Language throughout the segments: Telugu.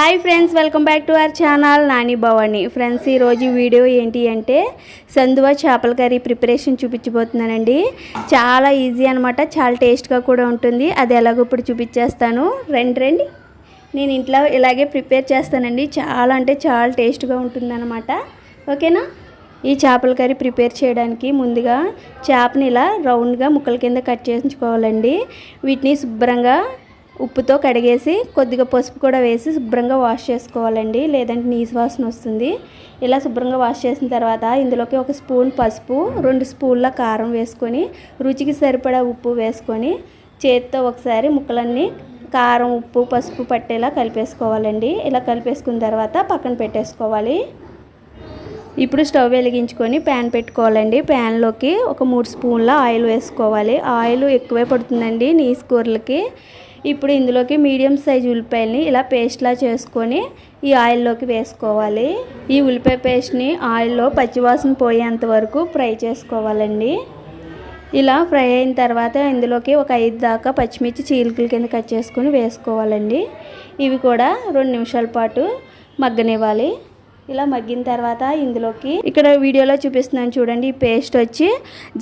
Hi friends welcome back to our channel Nani Bhavani friends ఈరోజు వీడియో ఏంటి అంటే సందువ చేపల కర్రీ ప్రిపరేషన్ చూపించబోతున్నానండి. చాలా ఈజీ అనమాట చాలా టేస్ట్గా కూడా ఉంటుంది. అది ఎలాగో ఇప్పుడు చూపించేస్తాను. రండి రండి. నేను ఇంట్లో ఇలాగే ప్రిపేర్ చేస్తానండి. చాలా అంటే చాలా టేస్ట్గా ఉంటుందన్నమాట. ఓకేనా? ఈ చేపల కర్రీ ప్రిపేర్ చేయడానికి ముందుగా చేపని ఇలా రౌండ్గా ముక్కల కింద కట్ చేయించుకోవాలండి. వీటిని శుభ్రంగా ఉప్పుతో కడిగేసి కొద్దిగా పసుపు కూడా వేసి శుభ్రంగా వాష్ చేసుకోవాలండి. లేదంటే నీసు వాసన వస్తుంది. ఇలా శుభ్రంగా వాష్ చేసిన తర్వాత ఇందులోకి ఒక స్పూన్ పసుపు రెండు స్పూన్ల కారం వేసుకొని రుచికి సరిపడా ఉప్పు వేసుకొని చేతితో ఒకసారి ముక్కలన్నీ కారం ఉప్పు పసుపు పట్టేలా కలిపేసుకోవాలండి. ఇలా కలిపేసుకున్న తర్వాత పక్కన పెట్టేసుకోవాలి. ఇప్పుడు స్టవ్ వెలిగించుకొని ప్యాన్ పెట్టుకోవాలండి. ప్యాన్లోకి ఒక మూడు స్పూన్ల ఆయిల్ వేసుకోవాలి. ఆయిల్ ఎక్కువే పడుతుందండి నీసు కూరలకి. ఇప్పుడు ఇందులోకి మీడియం సైజ్ ఉల్లిపాయలని ఇలా పేస్ట్లా చేసుకొని ఈ ఆయిల్లోకి వేసుకోవాలి. ఈ ఉల్లిపాయ పేస్ట్ని ఆయిల్లో పచ్చివాసన పోయేంత వరకు ఫ్రై చేసుకోవాలండి. ఇలా ఫ్రై అయిన తర్వాత ఇందులోకి ఒక ఐదు దాకా పచ్చిమిర్చి చీలికల కింద కట్ చేసుకొని వేసుకోవాలండి. ఇవి కూడా రెండు నిమిషాల పాటు మగ్గనివ్వాలి. ఇలా మగ్గిన తర్వాత ఇందులోకి ఇక్కడ వీడియోలో చూపిస్తున్నాను చూడండి. ఈ పేస్ట్ వచ్చి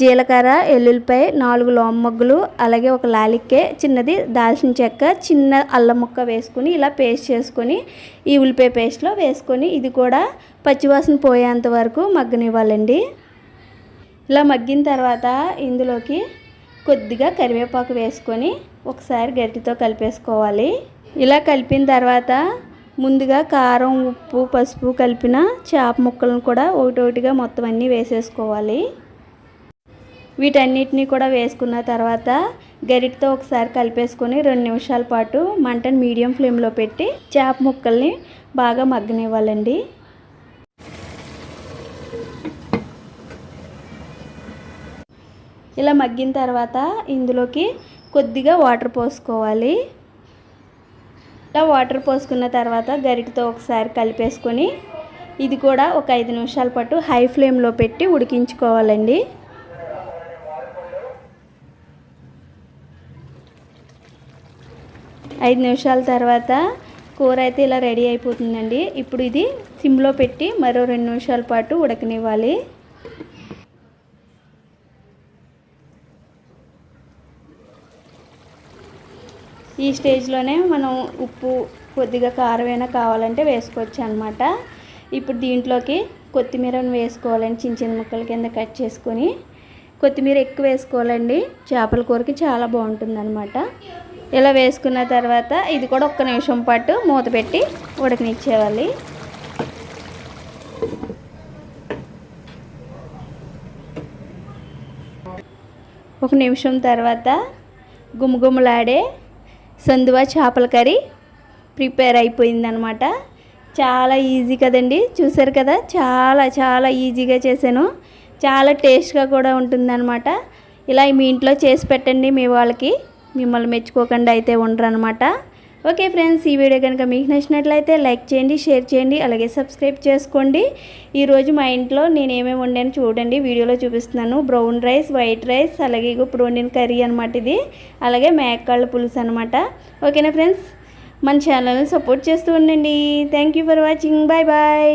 జీలకర్ర ఎల్లుల్లిపాయ నాలుగు లోమ్మగ్గులు అలాగే ఒక లాలిక్కే చిన్నది దాల్చిన చెక్క చిన్న అల్లం ముక్క వేసుకొని ఇలా పేస్ట్ చేసుకొని ఈ ఉల్లిపాయ పేస్ట్లో వేసుకొని ఇది కూడా పచ్చివాసన పోయేంత వరకు మగ్గనివ్వాలండి. ఇలా మగ్గిన తర్వాత ఇందులోకి కొద్దిగా కరివేపాకు వేసుకొని ఒకసారి గరిటితో కలిపేసుకోవాలి. ఇలా కలిపిన తర్వాత ముందుగా కారం ఉప్పు పసుపు కలిపిన చేప ముక్కలను కూడా ఒకటొకటిగా మొత్తం అన్నీ వేసేసుకోవాలి. వీటన్నిటిని కూడా వేసుకున్న తర్వాత గరిటతో ఒకసారి కలిపేసుకొని రెండు నిమిషాల పాటు మంటను మీడియం ఫ్లేమ్లో పెట్టి చేప ముక్కల్ని బాగా మగ్గనివ్వాలండి. ఇలా మగ్గిన తర్వాత ఇందులోకి కొద్దిగా వాటర్ పోసుకోవాలి. ఇలా వాటర్ పోసుకున్న తర్వాత గరిటతో ఒకసారి కలిపేసుకొని ఇది కూడా ఒక ఐదు నిమిషాల పాటు హై ఫ్లేమ్లో పెట్టి ఉడికించుకోవాలండి. ఐదు నిమిషాల తర్వాత కూర అయితే ఇలా రెడీ అయిపోతుందండి. ఇప్పుడు ఇది సిమ్లో పెట్టి మరో రెండు నిమిషాల పాటు ఉడకనివ్వాలి. ఈ స్టేజ్లోనే మనం ఉప్పు కొద్దిగా కారమైనా కావాలంటే వేసుకోవచ్చు అనమాట ఇప్పుడు దీంట్లోకి కొత్తిమీరను వేసుకోవాలండి చిన్న చిన్న ముక్కల కింద కట్ చేసుకొని. కొత్తిమీర ఎక్కువ వేసుకోవాలండి చేపల కూరకి చాలా బాగుంటుంది అనమాట ఇలా వేసుకున్న తర్వాత ఇది కూడా ఒక్క నిమిషం పాటు మూత పెట్టి ఉడకనిచ్చేవాలి ఒక నిమిషం తర్వాత గుమగుమలాడే సందువా చేపల కర్రీ ప్రిపేర్ అయిపోయిందనమాట. చాలా ఈజీ కదండి? చూసారు కదా? చాలా చాలా ఈజీగా చేశాను. చాలా టేస్ట్గా కూడా ఉంటుందన్నమాట ఇలా మీ ఇంట్లో చేసి పెట్టండి మీ వాళ్ళకి. మిమ్మల్ని మెచ్చుకోకుండా అయితే ఉండరు అనమాట ఓకే ఫ్రెండ్స్ ఈ వీడియో కనుక మీకు నచ్చినట్లయితే లైక్ చేయండి షేర్ చేయండి అలాగే సబ్స్క్రైబ్ చేసుకోండి. ఈరోజు మా ఇంట్లో నేను ఏమేమి వండాను చూడండి వీడియోలో చూపిస్తున్నాను. బ్రౌన్ రైస్ వైట్ రైస్ అలాగే ఇప్పుడు వండిన కర్రీ అనమాట ఇది. అలాగే మేకాళ్ళ పులుసు అనమాట ఓకేనా ఫ్రెండ్స్? మన ఛానల్ని సపోర్ట్ చేస్తూ ఉండండి. Thank you for watching bye bye